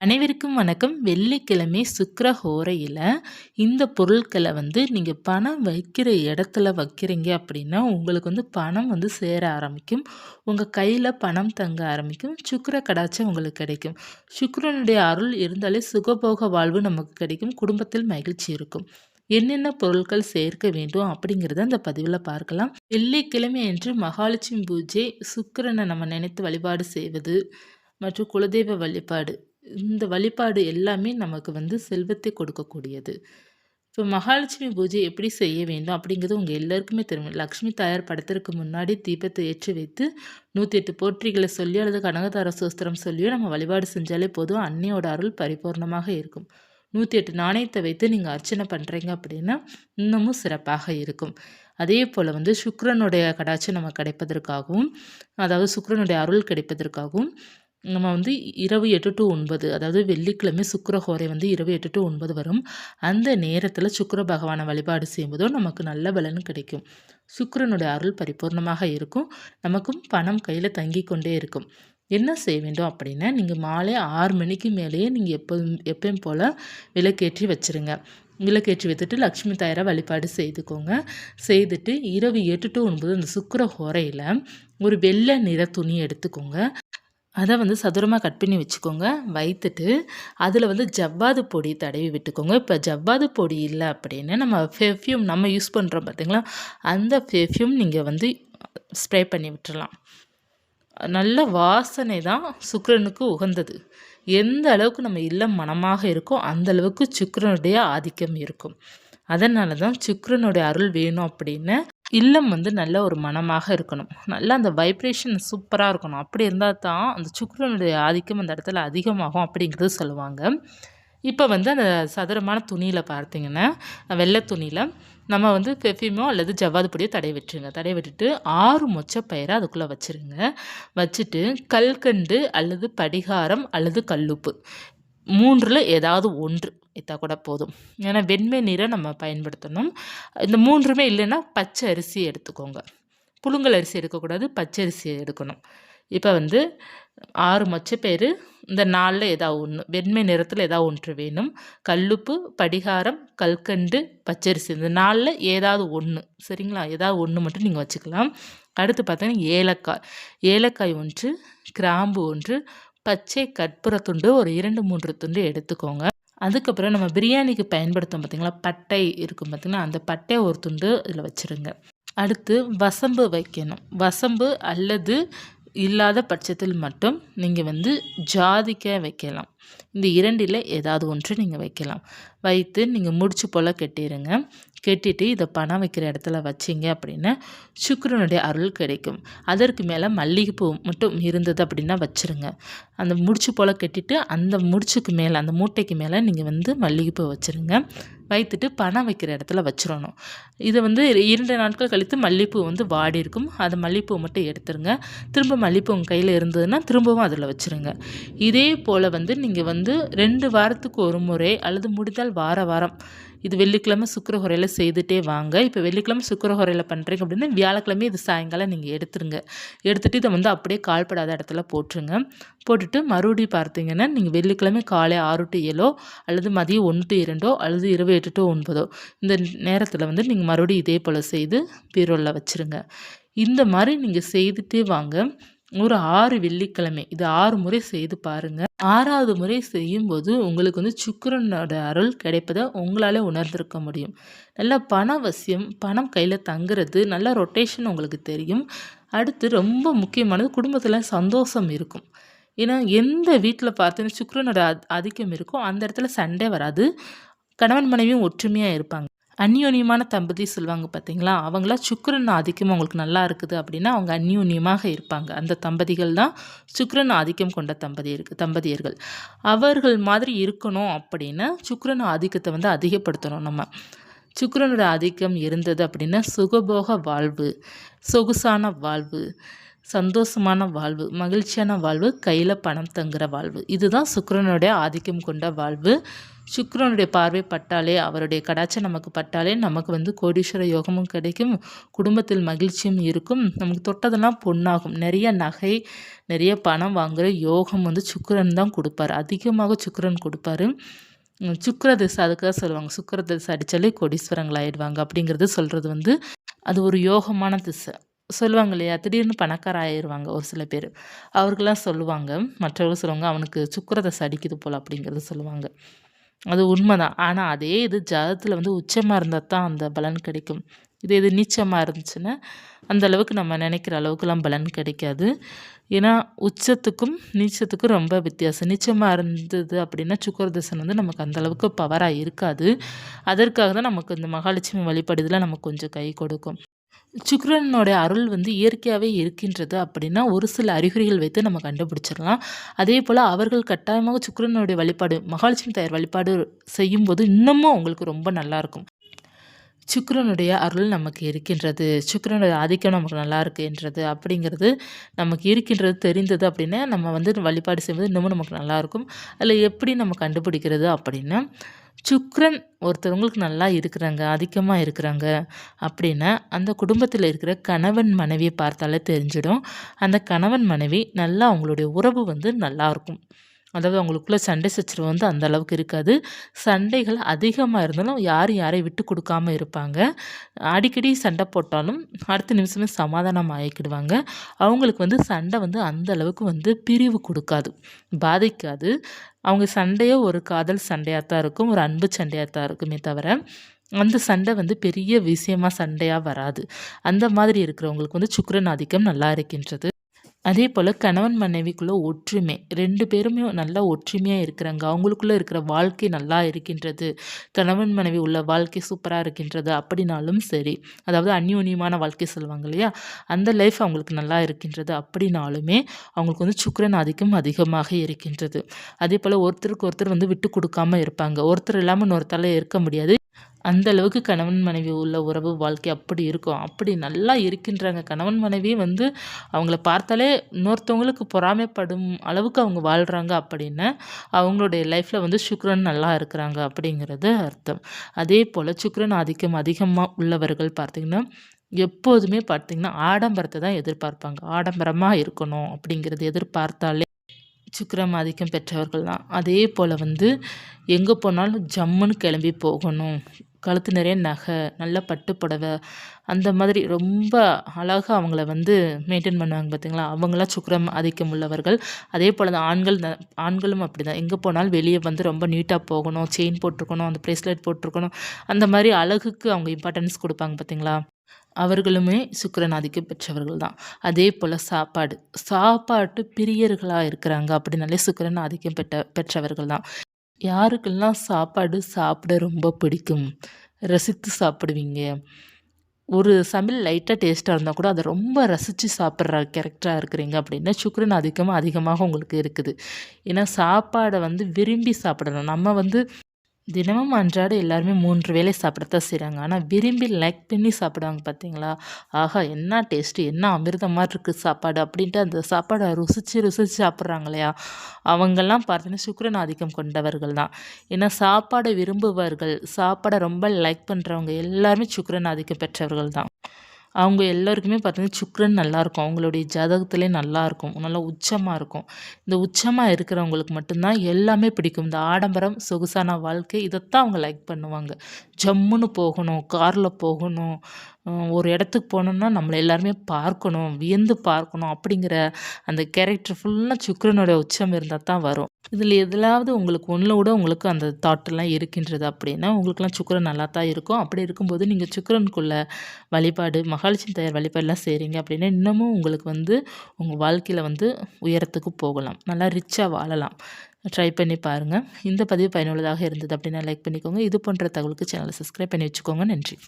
அனைவருக்கும் வணக்கம். வெள்ளிக்கிழமை சுக்கர ஹோரையில் இந்த பொருட்களை வந்து நீங்கள் பணம் வைக்கிற இடத்துல வைக்கிறீங்க அப்படின்னா உங்களுக்கு வந்து பணம் வந்து சேர ஆரம்பிக்கும். உங்கள் கையில் பணம் தங்க ஆரம்பிக்கும். சுக்கர கடாச்சம் உங்களுக்கு கிடைக்கும். சுக்கரனுடைய அருள் இருந்தாலே சுகபோக வாழ்வு நமக்கு கிடைக்கும். குடும்பத்தில் மகிழ்ச்சி இருக்கும். என்னென்ன பொருட்கள் சேர்க்க வேண்டும் அப்படிங்கிறத அந்த பதிவில் பார்க்கலாம். வெள்ளிக்கிழமை என்று மகாலட்சுமி பூஜை சுக்கரனை நம்ம நினைத்து வழிபாடு செய்வது மற்றும் குலதெய்வ வழிபாடு இந்த வழிபாடு எல்லாமே நமக்கு வந்து செல்வத்தை கொடுக்கக்கூடியது. இப்போ மகாலட்சுமி பூஜை எப்படி செய்ய வேண்டும் அப்படிங்கிறது உங்கள் எல்லாருக்குமே தெரியும். லக்ஷ்மி தாயார் படத்திற்கு முன்னாடி தீபத்தை ஏற்றி வைத்து நூற்றி எட்டு போற்றிகளை சொல்லி அல்லது கனகதார சோஸ்திரம் சொல்லியோ நம்ம வழிபாடு செஞ்சாலே போதும். அன்னையோட அருள் பரிபூர்ணமாக இருக்கும். நூற்றி எட்டு நாணயத்தை வைத்து நீங்கள் அர்ச்சனை பண்ணுறீங்க அப்படின்னா இன்னமும் சிறப்பாக இருக்கும். அதே போல் வந்து சுக்ரனுடைய கடாட்சி நம்ம கிடைப்பதற்காகவும் அதாவது சுக்ரனுடைய அருள் கிடைப்பதற்காகவும் நம்ம வந்து இரவு எட்டு டு ஒன்பது அதாவது வெள்ளிக்கிழமை சுக்கரஹோரை வந்து இரவு எட்டு டு ஒன்பது வரும். அந்த நேரத்தில் சுக்கர பகவானை வழிபாடு செய்யும்போதோ நமக்கு நல்ல பலன் கிடைக்கும். சுக்கரனுடைய அருள் பரிபூர்ணமாக இருக்கும். நமக்கும் பணம் கையில் தங்கி கொண்டே இருக்கும். என்ன செய்ய வேண்டும் அப்படின்னா நீங்கள் மாலை ஆறு மணிக்கு மேலேயே நீங்கள் எப்போதும் எப்பயும் போல் விளக்கேற்றி வச்சுருங்க. விளக்கேற்றி வைத்துட்டு லக்ஷ்மி தாயாரை வழிபாடு செய்துக்கோங்க. செய்துட்டு இரவு எட்டு டு ஒன்பது அந்த சுக்கர ஹோரையில் ஒரு வெள்ளை நிற துணி எடுத்துக்கோங்க. அதை வந்து சதுரமாக கட் பண்ணி வச்சுக்கோங்க. வைத்துட்டு அதில் வந்து ஜவ்வாது பொடி தடவி விட்டுக்கோங்க. இப்போ ஜவ்வாது பொடி இல்லை அப்படின்னு நம்ம பெர்ஃப்யூம் நம்ம யூஸ் பண்ணுறோம் பார்த்திங்களா அந்த பெர்ஃப்யூம் நீங்கள் வந்து ஸ்ப்ரே பண்ணி விட்டுறலாம். நல்ல வாசனை தான் சுக்கரனுக்கு உகந்தது. எந்த அளவுக்கு நம்ம இல்லம் மனமாக இருக்கோ அந்த அளவுக்கு சுக்கரனுடைய ஆதிக்கம் இருக்கும். அதனால தான் சுக்கரனுடைய அருள் வேணும் அப்படின்னு இல்லம் வந்து நல்ல ஒரு மனமாக இருக்கணும். நல்லா அந்த வைப்ரேஷன் சூப்பராக இருக்கணும். அப்படி இருந்தால் தான் அந்த சுக்கரனுடைய ஆதிக்கம் அந்த இடத்துல அதிகமாகும் அப்படிங்கிறது சொல்லுவாங்க. இப்போ வந்து அந்த சதுரமான துணியில் பார்த்தீங்கன்னா வெள்ளை துணியில் நம்ம வந்து பெஃபியமோ அல்லது ஜவ்வாது பொடியோ தடை விட்டுருங்க. தடை விட்டுட்டு ஆறு மொச்சை பயிரை அதுக்குள்ளே வச்சுருங்க. வச்சுட்டு கல்கண்டு அல்லது படிகாரம் அல்லது கல்லுப்பு. மூன்றில் ஏதாவது ஒன்று இத்தா கூட போதும். ஏன்னா வெண்மை நீரை நம்ம பயன்படுத்தணும். இந்த மூன்றுமே இல்லைன்னா பச்சை அரிசி எடுத்துக்கோங்க. புழுங்கல் அரிசி எடுக்கக்கூடாது பச்சை அரிசி எடுக்கணும். இப்போ வந்து ஆறு மொச்சப்பயிறு இந்த நாளில் ஏதாவது ஒன்று வெண்மை நிறத்தில் ஏதாவது ஒன்று வேணும். கல்லுப்பு படிகாரம் கல்கண்டு பச்சரிசி இந்த நாளில் ஏதாவது ஒன்று சரிங்களா? ஏதாவது ஒன்று மட்டும் நீங்கள் வச்சுக்கலாம். அடுத்து பார்த்தீங்கன்னா ஏலக்காய். ஏலக்காய் ஒன்று கிராம்பு ஒன்று பச்சை கற்பூர துண்டு ஒரு இரண்டு மூன்று துண்டு எடுத்துக்கோங்க. அதுக்கப்புறம் நம்ம பிரியாணிக்கு பயன்படுத்தும் பார்த்திங்களா பட்டை இருக்கும் பார்த்திங்கன்னா அந்த பட்டை ஒரு துண்டு இதில் வச்சுருங்க. அடுத்து வசம்பு வைக்கணும். வசம்பு அல்லது இல்லாத பட்சத்தில் மட்டும் நீங்கள் வந்து ஜாதிக்காய் வைக்கலாம். இந்த இரண்டில் ஏதாவது ஒன்று நீங்கள் வைக்கலாம். வைத்து நீங்கள் முடிச்சு போல் கட்டிடுங்க கெட்டிட்டு இதை பணம் வைக்கிற இடத்துல வச்சிங்க அப்படின்னா சுக்கரனுடைய அருள் கிடைக்கும். அதற்கு மேலே மல்லிகைப்பூ மட்டும் இருந்தது அப்படின்னா வச்சுருங்க. அந்த முடிச்சு போல் கெட்டிட்டு அந்த முடிச்சுக்கு மேலே அந்த மூட்டைக்கு மேலே நீங்கள் வந்து மல்லிகைப்பூ வச்சுருங்க. வைத்துட்டு பணம் வைக்கிற இடத்துல வச்சிடணும் இதை வந்து இரண்டு நாட்கள் கழித்து மல்லிகைப்பூ வந்து வாடி இருக்கும் அதை மல்லிகைப்பூ மட்டும் எடுத்துருங்க. திரும்ப மல்லிகைப்பூ உங்கள் கையில் இருந்ததுன்னா திரும்பவும் அதில் வச்சுருங்க. இதே போல் வந்து நீங்கள் வந்து ரெண்டு வாரத்துக்கு ஒரு முறை அல்லது முடிந்தால் வார வாரம் இது வெள்ளிக்கிழமை சுக்கரஹுரையில் செய்துட்டே வாங்க. இப்போ வெள்ளிக்கிழமை சுக்கரஹுரையில் பண்ணுறீங்க அப்படின்னா வியாழக்கிழமை இது சாயங்காலம் நீங்கள் எடுத்துருங்க. எடுத்துகிட்டு இதை வந்து அப்படியே கால்படாத இடத்துல போட்டுருங்க. போட்டுட்டு மறுபடியும் பார்த்தீங்கன்னா நீங்கள் வெள்ளிக்கிழமை காலை ஆறு டு ஏழோ அல்லது மதியம் ஒன்று டு இரண்டோ அல்லது இருபது எட்டு டு ஒன்பதோ இந்த நேரத்தில் வந்து நீங்கள் மறுபடியும் இதே போல் செய்து பீரோலில் வச்சுருங்க. இந்த மாதிரி நீங்கள் செய்துட்டே வாங்க. ஒரு ஆறு வெள்ளிக்கிழமை. இது ஆறு முறை செய்து பாருங்கள் ஆறாவது முறை செய்யும்போது உங்களுக்கு வந்து சுக்கரனோட அருள் கிடைப்பதை உங்களால் உணர்ந்திருக்க முடியும். நல்ல பணவசியம் பணம் கையில் தங்குறது நல்ல ரொட்டேஷன் உங்களுக்கு தெரியும். அடுத்து ரொம்ப முக்கியமானது குடும்பத்தில் சந்தோஷம் இருக்கும். ஏன்னா எந்த வீட்டில் பார்த்தீங்கன்னா சுக்கரனோட ஆதிக்கம் இருக்கோ அந்த இடத்துல சண்டே வராது. கணவன் மனைவியும் ஒற்றுமையாக இருப்பாங்க. அந்யோன்யமான தம்பதி சொல்லுவாங்க பார்த்தீங்களா அவங்களா சுக்கரன் ஆதிக்கம் அவங்களுக்கு நல்லா இருக்குது அப்படின்னா அவங்க அந்யோன்யமாக இருப்பாங்க. அந்த தம்பதிகள் தான் சுக்கரன் ஆதிக்கம் கொண்ட தம்பதி இருக்கு தம்பதியர்கள். அவர்கள் மாதிரி இருக்கணும் அப்படின்னா சுக்கரன் ஆதிக்கத்தை வந்து அதிகப்படுத்தணும் நம்ம. சுக்கரனோட ஆதிக்கம் இருந்தது அப்படின்னா சுகபோக வாழ்வு சொகுசான வாழ்வு சந்தோஷமான வாழ்வு மகிழ்ச்சியான வாழ்வு கையில் பணம் தங்குற வாழ்வு. இதுதான் சுக்கரனுடைய ஆதிக்கம் கொண்ட வாழ்வு. சுக்கரனுடைய பார்வை பட்டாலே அவருடைய கடாச்சம் நமக்கு பட்டாலே நமக்கு வந்து கோடீஸ்வர யோகமும் கிடைக்கும் குடும்பத்தில் மகிழ்ச்சியும் இருக்கும். நமக்கு தொட்டதெல்லாம் பொண்ணாகும் நிறைய நகை நிறைய பணம் வாங்குகிற யோகம் வந்து சுக்கரன் தான் கொடுப்பாரு. அதிகமாக சுக்கரன் கொடுப்பாரு. சுக்கர திசை அதுக்காக தான் சொல்லுவாங்க. சுக்கர திசை அடித்தாலே கோடீஸ்வரங்கள் ஆகிடுவாங்க அப்படிங்கிறது சொல்கிறது வந்து அது ஒரு யோகமான திசை. சொல்லுவாங்க இல்லையா? திடீர்னு பணக்கார ஆயிடுவாங்க ஒரு சில பேர். அவர்களாம் சொல்லுவாங்க. மற்றவர்கள் சொல்லுவாங்க அவனுக்கு சுக்கரதசை அடிக்குது போல் அப்படிங்கிறது சொல்லுவாங்க. அது உண்மைதான். ஆனால் அதே இது ஜாதத்தில் வந்து உச்சமாக இருந்தால் தான் அந்த பலன் கிடைக்கும். இதே இது நீச்சமாக இருந்துச்சுன்னா அந்த அளவுக்கு நம்ம நினைக்கிற அளவுக்குலாம் பலன் கிடைக்காது. ஏன்னா உச்சத்துக்கும் நீச்சத்துக்கும் ரொம்ப வித்தியாசம். நீச்சமாக இருந்தது அப்படின்னா சுக்கரதசன் வந்து நமக்கு அந்தளவுக்கு பவராக இருக்காது. அதற்காக தான் நமக்கு இந்த மகாலட்சுமி வழிபடுதல நமக்கு கொஞ்சம் கை கொடுக்கும். சுக்கிரனுடைய அருள் வந்து இயற்கையாகவே இருக்கின்றது அப்படின்னா ஒரு சில அறிகுறிகள் வைத்து நம்ம கண்டுபிடிச்சிடலாம். அதே போல் அவர்கள் கட்டாயமாக சுக்ரனுடைய வழிபாடு மகாலட்சுமி தாயார் வழிபாடு செய்யும்போது இன்னமும் அவங்களுக்கு ரொம்ப நல்லாயிருக்கும் சுக்கரனுடைய அருள் நமக்கு இருக்கின்றது. சுக்கரனுடைய ஆதிக்கம் நமக்கு நல்லா இருக்குன்றது அப்படிங்கிறது நமக்கு இருக்கின்றது தெரிந்தது அப்படின்னா நம்ம வந்து வழிபாடு செய்வது இன்னமும் நமக்கு நல்லாயிருக்கும் அதில் எப்படி நம்ம கண்டுபிடிக்கிறது அப்படின்னா சுக்ரன் ஒருத்தவங்களுக்கு நல்லா இருக்கிறாங்க அதிகமாக இருக்கிறாங்க அப்படின்னா அந்த குடும்பத்தில் இருக்கிற கணவன் மனைவியை பார்த்தாலே தெரிஞ்சிடும். அந்த கணவன் மனைவி நல்லா அவங்களுடைய உறவு வந்து நல்லாயிருக்கும் அதாவது அவங்களுக்குள்ள சண்டை சச்சரவு வந்து அந்த அளவுக்கு இருக்காது. சண்டைகள் அதிகமாக இருந்தாலும் யாரும் யாரையும் விட்டு கொடுக்காம இருப்பாங்க. அடிக்கடி சண்டை போட்டாலும் அடுத்த நிமிஷமே சமாதானம் ஆகிக்கிடுவாங்க அவங்களுக்கு வந்து சண்டை வந்து அந்த அளவுக்கு வந்து பிரிவு கொடுக்காது. பாதிக்காது. அவங்க சண்டையோ ஒரு காதல் சண்டையாக தான் இருக்கும். ஒரு அன்பு சண்டையாக தான் இருக்குமே தவிர அந்த சண்டை வந்து பெரிய விஷயமாக சண்டையாக வராது. அந்த மாதிரி இருக்கிறவங்களுக்கு வந்து சுக்கரன் ஆதிக்கம் நல்லா இருக்கின்றது. அதே போல் கணவன் மனைவிக்குள்ளே ஒற்றுமை. ரெண்டு பேருமே நல்லா ஒற்றுமையாக இருக்கிறாங்க. அவங்களுக்குள்ளே இருக்கிற வாழ்க்கை நல்லா இருக்கின்றது. கணவன் மனைவி உள்ள வாழ்க்கை சூப்பராக இருக்கின்றது அப்படின்னாலும் சரி. அதாவது அந்யோன்யமான வாழ்க்கை சொல்லுவாங்க இல்லையா? அந்த லைஃப் அவங்களுக்கு நல்லா இருக்கின்றது அப்படின்னாலுமே அவங்களுக்கு வந்து சுக்கரன் ஆதிக்கம் அதிகமாக இருக்கின்றது. அதே போல் ஒருத்தருக்கு ஒருத்தர் வந்து விட்டு கொடுக்காம இருப்பாங்க. ஒருத்தர் இல்லாமல் இன்னொருத்தால இருக்க முடியாது. அந்த அளவுக்கு கணவன் மனைவி உள்ள உறவு வாழ்க்கை அப்படி இருக்கும். அப்படி நல்லா இருக்கின்றாங்க. கணவன் மனைவி வந்து அவங்கள பார்த்தாலே இன்னொருத்தவங்களுக்கு பொறாமைப்படும் அளவுக்கு அவங்க வாழ்கிறாங்க அப்படின்னு அவங்களுடைய லைஃப்பில் வந்து சுக்ரன் நல்லா இருக்கிறாங்க அப்படிங்கிறது அர்த்தம். அதே போல் சுக்ரன் ஆதிக்கம் அதிகமாக உள்ளவர்கள் பார்த்திங்கன்னா எப்போதுமே பார்த்திங்கன்னா ஆடம்பரத்தை தான் எதிர்பார்ப்பாங்க. ஆடம்பரமாக இருக்கணும் அப்படிங்கிறது எதிர்பார்த்தாலே சுக்கரம் ஆதிக்கம் பெற்றவர்கள் தான் அதே போல் வந்து எங்கே போனாலும் ஜம்முன்னு கிளம்பி போகணும். கழுத்து நிறைய நகை நல்ல பட்டு புடவை அந்த மாதிரி ரொம்ப அழகாக அவங்கள வந்து மெயின்டைன் பண்ணுவாங்க பார்த்தீங்களா அவங்களாம் சுக்கரம் ஆதிக்கம் உள்ளவர்கள். அதே போல் தான் ஆண்கள் ஆண்களும் அப்படி தான் எங்கே போனாலும் வெளியே வந்து ரொம்ப நீட்டாக போகணும் செயின் போட்டிருக்கணும் அந்த ப்ரேஸ்லெட் போட்டிருக்கணும். அந்த மாதிரி அழகுக்கு அவங்க இம்பார்ட்டன்ஸ் கொடுப்பாங்க பார்த்தீங்களா அவர்களுமே சுக்கரன் ஆதிக்கம் பெற்றவர்கள் தான் அதே போல் சாப்பாடு. சாப்பாட்டு பிரியர்களாக இருக்கிறாங்க அப்படின்னாலே சுக்கரன் ஆதிக்கம் பெற்ற பெற்றவர்கள் தான் யாருக்கெல்லாம் சாப்பாடு சாப்பிட ரொம்ப பிடிக்கும்? ரசித்து சாப்பிடுவீங்க. ஒரு சமையல் லைட்டாக டேஸ்ட்டாக இருந்தால் கூட அதை ரொம்ப ரசித்து சாப்பிட்ற கேரக்டராக இருக்கிறீங்க அப்படின்னா சுக்கரன் அதிகமாக அதிகமாக உங்களுக்கு இருக்குது. ஏன்னா சாப்பாடை வந்து விரும்பி சாப்பிடணும். நம்ம வந்து தினமும் அன்றாட எல்லாருமே மூன்று வேலை சாப்பிடத்தான் செய்கிறாங்க ஆனால் விரும்பி லைக் பண்ணி சாப்பிடுவாங்க பார்த்தீங்களா ஆஹா என்ன டேஸ்ட்டு என்ன அமிர்தம் மாதிரி இருக்குது சாப்பாடு அப்படின்ட்டு அந்த சாப்பாடை ருசித்து ருசித்து சாப்பிட்றாங்க இல்லையா? அவங்கெல்லாம் பார்த்தீங்கன்னா சுக்கரன் ஆதிக்கம் கொண்டவர்கள் தான். ஏன்னா சாப்பாடை விரும்புவார்கள் சாப்பாடை ரொம்ப லைக் பண்ணுறவங்க எல்லாருமே சுக்கரன் ஆதிக்கம் பெற்றவர்கள் தான். அவங்க எல்லோருக்குமே பார்த்திங்கன்னா சுக்ரன் நல்லாயிருக்கும். அவங்களுடைய ஜாதகத்திலே நல்லாயிருக்கும். நல்லா உச்சமாக இருக்கும். இந்த உச்சமாக இருக்கிறவங்களுக்கு மட்டும்தான் எல்லாமே பிடிக்கும். இந்த ஆடம்பரம் சொகுசான வாழ்க்கை இதைத்தான் அவங்க லைக் பண்ணுவாங்க. ஜம்முன்னு போகணும் காரில் போகணும் ஒரு இடத்துக்கு போனோம்னா நம்மளை எல்லாருமே பார்க்கணும் வியந்து பார்க்கணும் அப்படிங்கிற அந்த கேரக்டர் ஃபுல்லாக சுக்கரனுடைய உச்சம் இருந்தால் தான் வரும். இதில் எதிலாவது உங்களுக்கு ஒன்றில் கூட உங்களுக்கு அந்த தாட்டெல்லாம் இருக்கின்றது அப்படின்னா உங்களுக்குலாம் சுக்கரன் நல்லா தான் இருக்கும். அப்படி இருக்கும்போது நீங்கள் சுக்கரனுக்குள்ள வழிபாடு மகாலட்சுமி தயார் வழிபாடுலாம் செய்கிறீங்க அப்படின்னா இன்னமும் உங்களுக்கு வந்து உங்கள் வாழ்க்கையில் வந்து உயரத்துக்கு போகலாம். நல்லா ரிச்சாக வாழலாம். ட்ரை பண்ணி பாருங்கள் இந்த பதிவு பயனுள்ளதாக இருந்தது அப்படின்னா லைக் பண்ணிக்கோங்க. இது போன்ற தகவலுக்கு சேனலை சப்ஸ்கிரைப் பண்ணி வச்சுக்கோங்க. நன்றி.